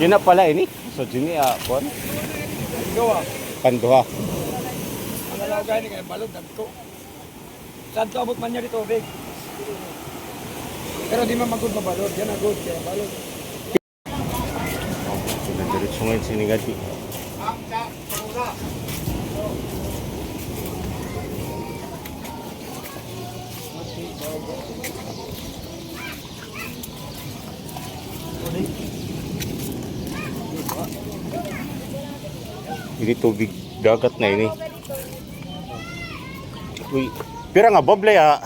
Yun na pala ini. So dini ah, kuan Gawa. kanduha. Ang alagay ni kay balod dagko. Saan to abot man niya dito, big? Pero di man magud mabalod, yan ang good kaya balod. Sudah diretso ngayon sinigati. Ini tubig dagat na ini. Uy, pira nga boble ah.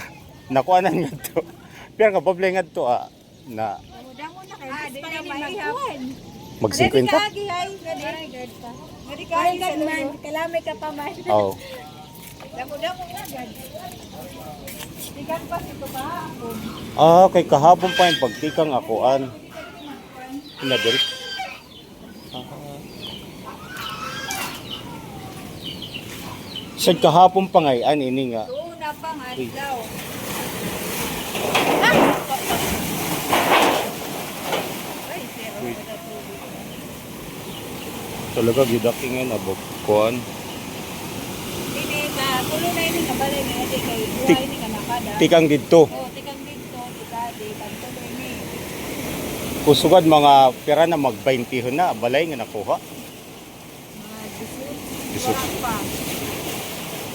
Nakuanan nga to. Pira nga boble nga to ah. Na Damo na kayo. Ah, di na mag 50. Kagi ay, gadi. Gadi ka man, kalami ka pa man. Oo. Damo damo na gadi. Tigan pa pa ako. Ah, kay kahapon pa yung pagtikang akuan. Pinadiri. Sad kahapon pa ngay an ini nga. Eh. Ah, Doon pa nga daw. Talaga gidaki nga na bukuan. Dili ka kulo na ini nga balay nga di kay buhay ni kanakada. Tikang didto. Oh, tikang didto di kanto ni. Kusugad mga pera na mag-20 na balay nga nakuha. Mga 18.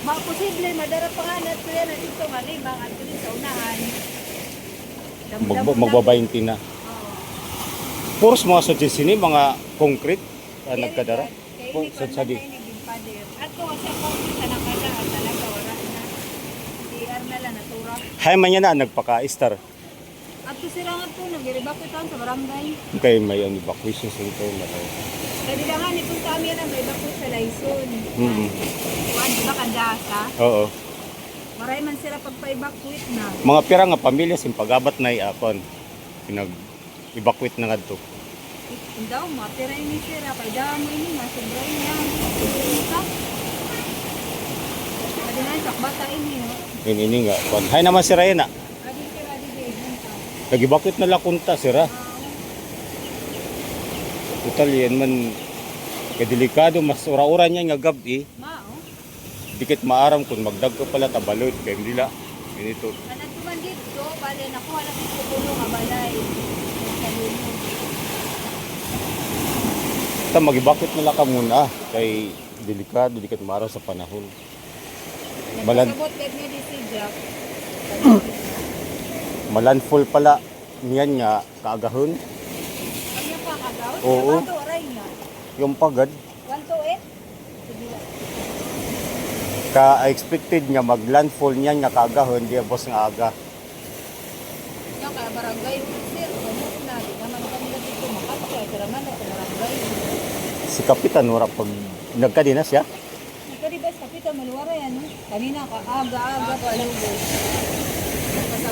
Maposible, madara pa nga na tuloy na dito nga lima at tuloy sa unahan. Magba, magbabainti na. Puros mga sa sini mga concrete uh, nagkadara. Po sa sadi. Ato sa concrete na nagkadara talaga wala na. Di na lang natura. Hay man na nagpaka-star. At to nga to nagiribak ko sa barangay. Kay may ano, evacuation center na lang nga nitong kami na may bakit sa Layson. Mhm. Kuan di ba kandasa? Oo. Maray man sila pagpa-evacuate na. Mga pira nga pamilya sin pagabat na iapon. Pinag evacuate na ngadto. Daw, matiray ni sila. Kaya daw mo ini nga. Kaya na sa bata ini. no? Ini ini nga. Hay naman si Ryan na. Adi sila di ba? Nag-evacuate na lakunta sira. Total yan man kay delikado mas ura-ura niya nga gabi. Mao. Dikit maaram kung magdag ka pala tabalod kay hindi la. Ganito. Kanang tuman dito, bali nakuha na sa pulo nga balay. Ta mag-evacuate na lang ka muna kay delikado dikit maaram sa panahon. Balan- Nagpasabot kay ni di si Jack. Malandfall pala niyan nga kaagahon. Ano pa kagaw? Oo. Aray nga. Yung pagad 128. Sige lang. ka expected nga maglandfall niyan nga kaagahon di boss nga aga. Yung kaya barangay sir, ano na, di naman kami na dito makatya, pero man ako barangay. Si kapitan wala pag nagkadina siya. Ikaw di ba sa kapita maluwara yan? Kanina ka aga-aga pa lugo. Pasabot sa kayo sir.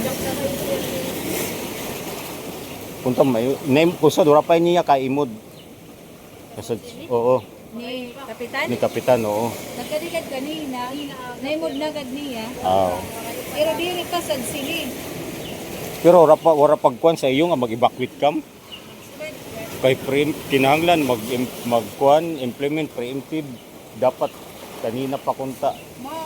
Punta may name ko sa dura pa niya ka imod. Kasi oo, Ni kapitan, ni kapitan oo. nagkadikat kanina, naimod na gad niya. Ah. Pero diri pa sa sili. Pero wala pa wala pagkuan sa iyo nga mag-evacuate kam. Kay pre kinahanglan mag magkuan implement preemptive dapat kanina pa kunta. Mao,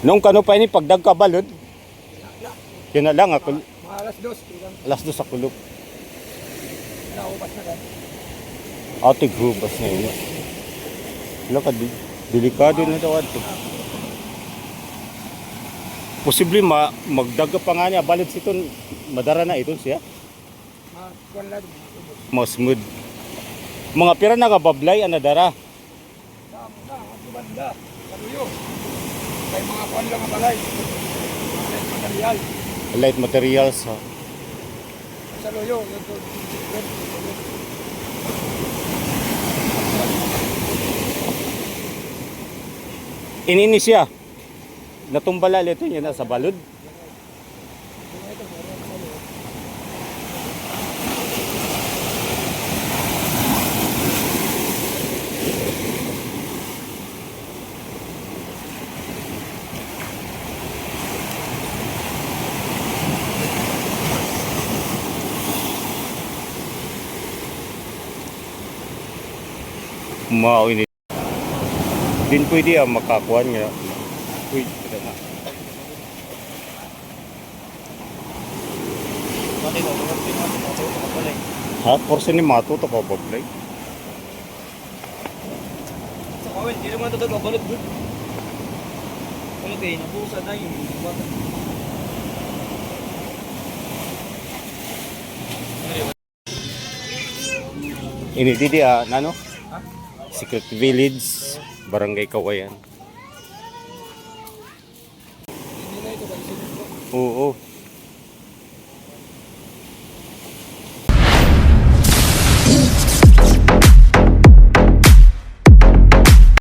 Nung kano pa ini pagdag ka balod. Yun na lang ako alas dos, alas dos sa kulop. naupas na ka. Atig hubas na yun. Wala ka, delikado na daw ato. Posible ma magdaga pa nga niya balot siton madara na ito siya. Mo smooth. Mga pira na kabablay ang nadara. May mga kuhan lang ang balay. Light material. Light materials, ha? Sa loyo. Ininis siya. Natumbala ito niya nasa balod. Mao ini. Din pwede ah makakuan nga. Uy, ito na. Ha? Porse ni Mato to ka baglay. Sa kawin, di naman ito kabalot doon. Ano kayo, nabusa na yung bata. Ini didi ah, nano? Secret Village, Barangay Kawayan. Oo.